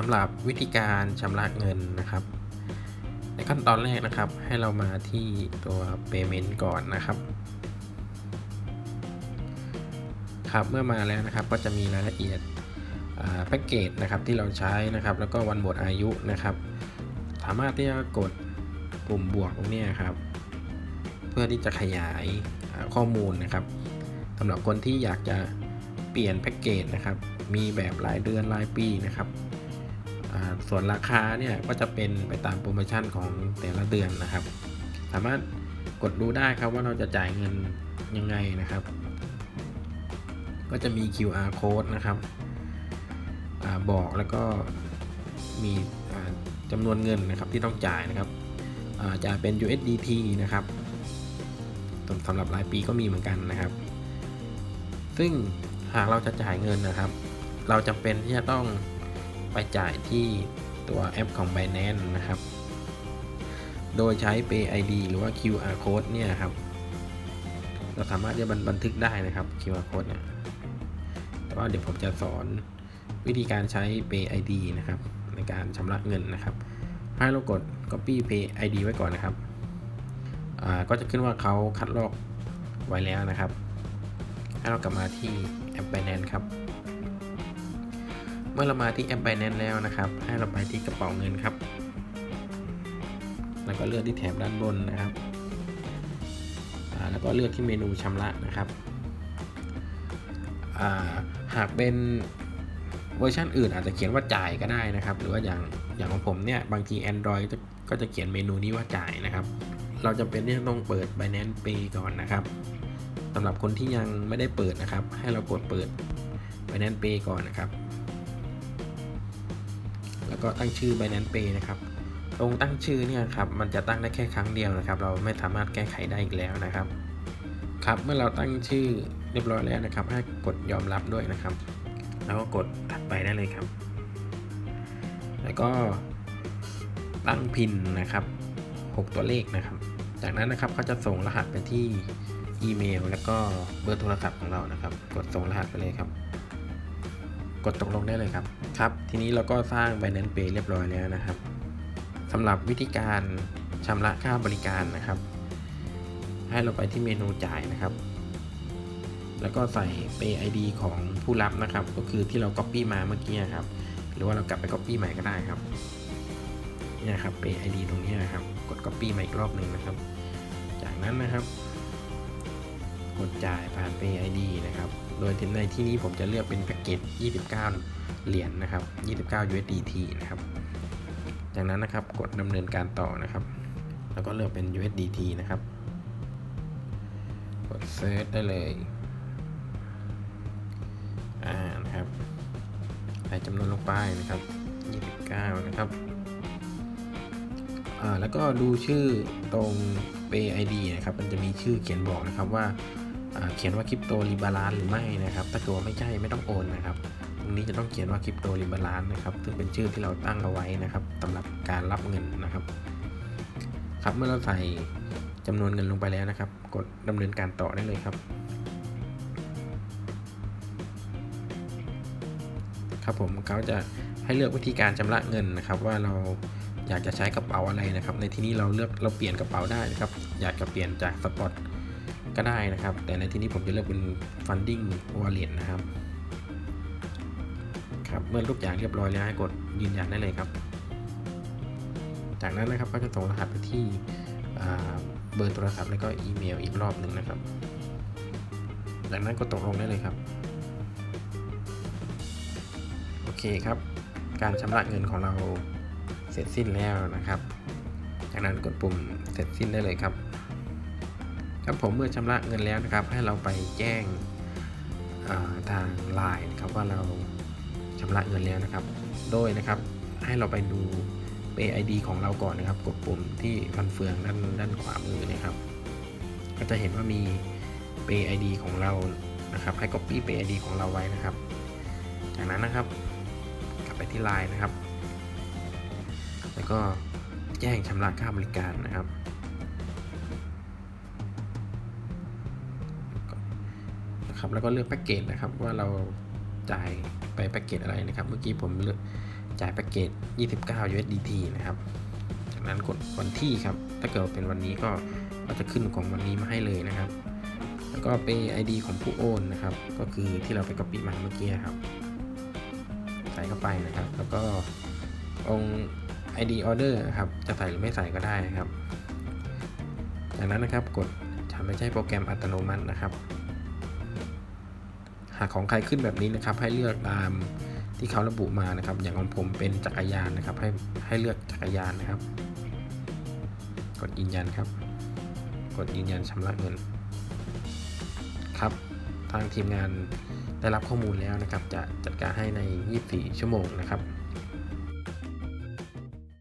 สำหรับวิธีการชำระเงินนะครับ ในขั้นตอนแรกนะครับ ให้เรามาที่ตัว payment ก่อนนะครับ ครับเมื่อมาแล้วนะครับก็จะมีรายละเอียดแพ็กเกจนะครับที่เราใช้นะครับ แล้วก็วันหมดอายุนะครับ สามารถที่จะกดปุ่มบวกตรงนี้ครับ เพื่อที่จะขยายข้อมูลนะครับสำหรับคนที่อยากจะเปลี่ยนแพ็กเกจนะครับ มีแบบรายเดือนรายปีนะครับ ส่วนราคาเนี่ยก็จะเป็นไปตามโปรโมชั่นของแต่ละเดือนนะครับ สามารถกดดูได้ครับว่าเราจะจ่ายเงินยังไงนะครับ ก็จะมี QR code นะครับอบอกแล้วก็มีจำนวนเงินนะครับที่ต้องจ่ายนะครับจ่ายเป็น USDT นะครับสำสำหรับรายปีก็มีเหมือนกันนะครับ ซึ่งหากเราจะจ่ายเงินนะครับ เราจำเป็นที่จะต้อง ไปจ่ายที่ตัวแอปของ Binance นะครับ โดยใช้ Pay ID หรือว่า QR code เนี่ยครับ เราสามารถที่จะบันทึกได้นะครับ QR code เนี่ย แต่ว่าเดี๋ยวผมจะสอนวิธีการใช้ Pay ID นะครับ ในการชำระเงินนะครับ ให้เรากด Copy Pay ID ไว้ก่อนนะครับ ก็จะขึ้นว่าเขาคัดลอกไว้แล้วนะครับ ให้เรากลับมาที่แอป Binance ครับ มื่อเรามาที่แอป Binance แล้วนะครับ ให้เราไปที่กระเป๋าเงินครับ แล้วก็เลือกที่แถบด้านบนนะครับ แล้วก็เลือกที่เมนูชำระนะครับาหากเป็นเวอร์ชันอื่นอาจจะเขียนว่าจ่ายก็ได้นะครับ หรือว่าอย่างอย่างของผมเนี่ยบางที Android ก็จะก็จะเขียนเมนูนี้ว่าจ่ายนะครับ เราจำเป็นที่ต้องเปิด Binance Pay ก่อนนะครับสำหรับคนที่ยังไม่ได้เปิดนะครับ ให้เรากดเปิด Binance Pay ก่อนนะครับ แล้วก็ตั้งชื่อ Binance Pay นะครับตรงตั้งชื่อเนี่ยครับมันจะตั้งได้แค่ครั้งเดียวนะครับ เราไม่สามารถแก้ไขได้อีกแล้วนะครับ ครับเมื่อเราตั้งชื่อเรียบร้อยแล้วนะครับ ให้กดยอมรับด้วยนะครับ แล้วก็กดถัดไปได้เลยครับ แล้วก็ตั้งพินนะครับ 6 ตัวเลขนะครับ จากนั้นนะครับเขาจะส่งรหัสไปที่อีเมล แล้วก็เบอร์โทรศัพท์ของเรานะครับ กดส่งรหัสไปเลยครับ กดตกลงได้เลยครับ ครับ ทีนี้เราก็สร้าง Binance Pay เรียบร้อยแล้วนะครับสำหรับวิธีการชำระค่าบริการนะครับ ให้เราไปที่เมนูจ่ายนะครับ แล้วก็ใส่ Pay ID ของผู้รับนะครับ ก็คือที่เรา Copy มาเมื่อกี้ครับ หรือว่าเรากลับไป Copy ใหม่ก็ได้ครับเนี่ยครับ Pay ID ตรงนี้นะครับ กด Copy มาอีกรอบหนึ่งนะครับ จากนั้นนะครับ กดจ่ายผ่าน Pay ID นะครับ โดยในที่นี้ผมจะเลือกเป็นแพ็กเกจ 29 เหรียญนนะครับ 29 USDT นะครับ จากนั้นนะครับกดดำเนินการต่อนะครับ แล้วก็เลือกเป็น USDT นะครับ กดเซิร์ชได้เลยอ่านะครับใส่จำนวนลงไปนะครับ 29 นะครับอ่าแล้วก็ดูชื่อตรง Pay ID นะครับ มันจะมีชื่อเขียนบอกนะครับว่าอ่า เขียนว่าคริปโตรีบาลานหรือไม่นะครับ ถ้าเกิดว่าไม่ใช่ไม่ต้องโอนนะครับ ตรงนี้จะต้องเขียนว่าคริปโตรีบาลานนะครับ ซึ่งเป็นชื่อที่เราตั้งเอาไว้นะครับสำหรับการรับเงินนะครับ ครับเมื่อเราใส่จำนวนเงินลงไปแล้วนะครับ กดดำเนินการต่อได้เลยครับ ครับผมเขาจะให้เลือกวิธีการชำระเงินนะครับ ว่าเราอยากจะใช้กระเป๋าอะไรนะครับ ในที่นี้เราเลือกเราเปลี่ยนกระเป๋าได้นะครับ อยากจะเปลี่ยนจากสปอร์ต ก็ได้นะครับ แต่ในที่นี้ผมจะเลือกเป็น funding wallet นะครับครับเมื่อทุกอย่างเรียบร้อยแล้วให้กดยืนยันได้เลยครับ จากนั้นนะครับก็จะส่งรหัสไปที่เบอร์โทรศัพท์แล้วก็อีเมลอีกรอบหนึ่งนะครับ จากนั้นก็ตกลงได้เลยครับ โอเคครับ การชำระเงินของเราเสร็จสิ้นแล้วนะครับ จากนั้นกดปุ่มเสร็จสิ้นได้เลยครับ ครับผมเมื่อชำระเงินแล้วนะครับ ให้เราไปแจ้งาทางไลน์นะครับว่าเราชำระเงินแล้วนะครับ โดยนะครับให้เราไปดู Pay ID ของเราก่อนนะครับ กดปุ่มที่ฟันเฟืองด้านด้านขวามือนะครับ ก็จะเห็นว่ามี Pay ID ของเรานะครับ ให้ Copy Pay ID ของเราไว้นะครับ จากนั้นนะครับกลับไปที่ไลน์นะครับ แล้วก็แจ้งชำระค่าบริการนะครับ นะครับแล้วก็เลือกแพ็กเกจนะครับว่าเราจ่ายไปแพ็กเกจอะไรนะครับ เมื่อกี้ผมเลือกจ่ายแพ็กเกจ 29 USDT นะครับ จากนั้นกดวันที่ครับ ถ้าเกิดเป็นวันนี้ก็จะขึ้นของวันนี้มาให้เลยนะครับ แล้วก็เป็น ID ของผู้โอนนะครับ ก็คือที่เราไป copy มาเมื่อกี้ครับ ใส่เข้าไปนะครับ แล้วก็องค์ ID order ครับ จะใส่หรือไม่ใส่ก็ได้นะครับ จากนั้นนะครับกดจะไม่ใช่โปรแกรมอัตโนมัตินะครับ หากของใครขึ้นแบบนี้นะครับ ให้เลือกตามที่เขาระบุมานะครับ อย่างของผมเป็นจักรยานนะครับ ให้ให้เลือกจักรยานนะครับ กดยืนยันครับ กดยืนยันชำระเงิน ครับ ทางทีมงานได้รับข้อมูลแล้วนะครับ จะจัดการให้ใน 24 ชั่วโมงนะครับ